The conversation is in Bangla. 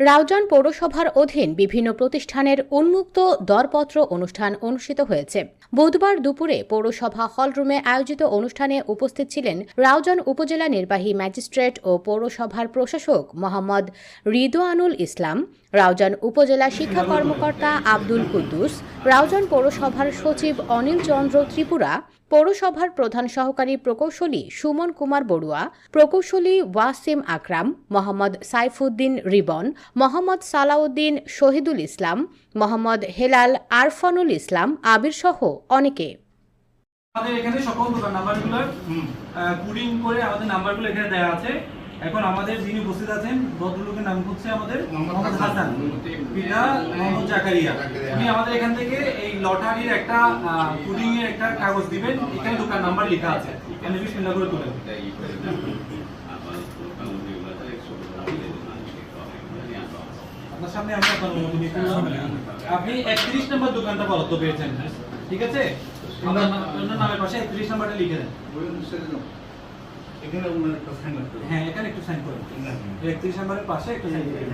রাউজান পৌরসভার অধীন বিভিন্ন প্রতিষ্ঠানের উন্মুক্ত দরপত্র অনুষ্ঠান অনুষ্ঠিত হয়েছে। বুধবার দুপুরে পৌরসভা হলরুমে আয়োজিত অনুষ্ঠানে উপস্থিত ছিলেন রাউজান উপজেলা নির্বাহী ম্যাজিস্ট্রেট ও পৌরসভার প্রশাসক মোহাম্মদ রিদোয়ানুল ইসলাম, রাউজান উপজেলা শিক্ষা কর্মকর্তা আব্দুল কুদ্দুস, রাউজান পৌরসভার সচিব অনিল চন্দ্র ত্রিপুরা, পৌরসভার প্রধান সহকারী প্রকৌশলী সুমন কুমার বড়ুয়া, প্রকৌশলী ওয়াসিম আকরাম, মোহাম্মদ সাইফুদ্দিন রিবন মোহাম্মদ সালাউদ্দিন শহীদুল ইসলাম মোহাম্মদ হেলাল আরফানুল ইসলাম আবির সহ অনেকে। আমাদের এখানে সকল দোকান নাম্বারগুলোর পুডিং করে আমাদের নাম্বারগুলো এখানে দেওয়া আছে। এখন আমাদের যিনি উপস্থিত আছেন ভদ্রলোকের নাম হচ্ছে আমাদের মোহাম্মদ হাসান। পিতা মোহাম্মদ জাকারিয়া। উনি আমাদের এখান থেকে এই লটারির একটা পুডিং এর একটা কাগজ দিবেন। এখানে দোকান নাম্বার লেখা আছে। এখানে বিসমিল্লাহ করে তুলেন আপনার সামনে আমরা আপনার অনুমতি নিতে আপনি একত্রিশ নম্বর দোকানটা বরাদ্দ পেয়েছেন ঠিক আছে? আপনার নামের পাশে একত্রিশ নম্বরটা লিখে দেন। এখানে ওনার একটা সাইন করতে হ্যাঁ এখানে একটু সাইন করুন। একত্রিশ নম্বরের পাশে একটু সাইন করুন।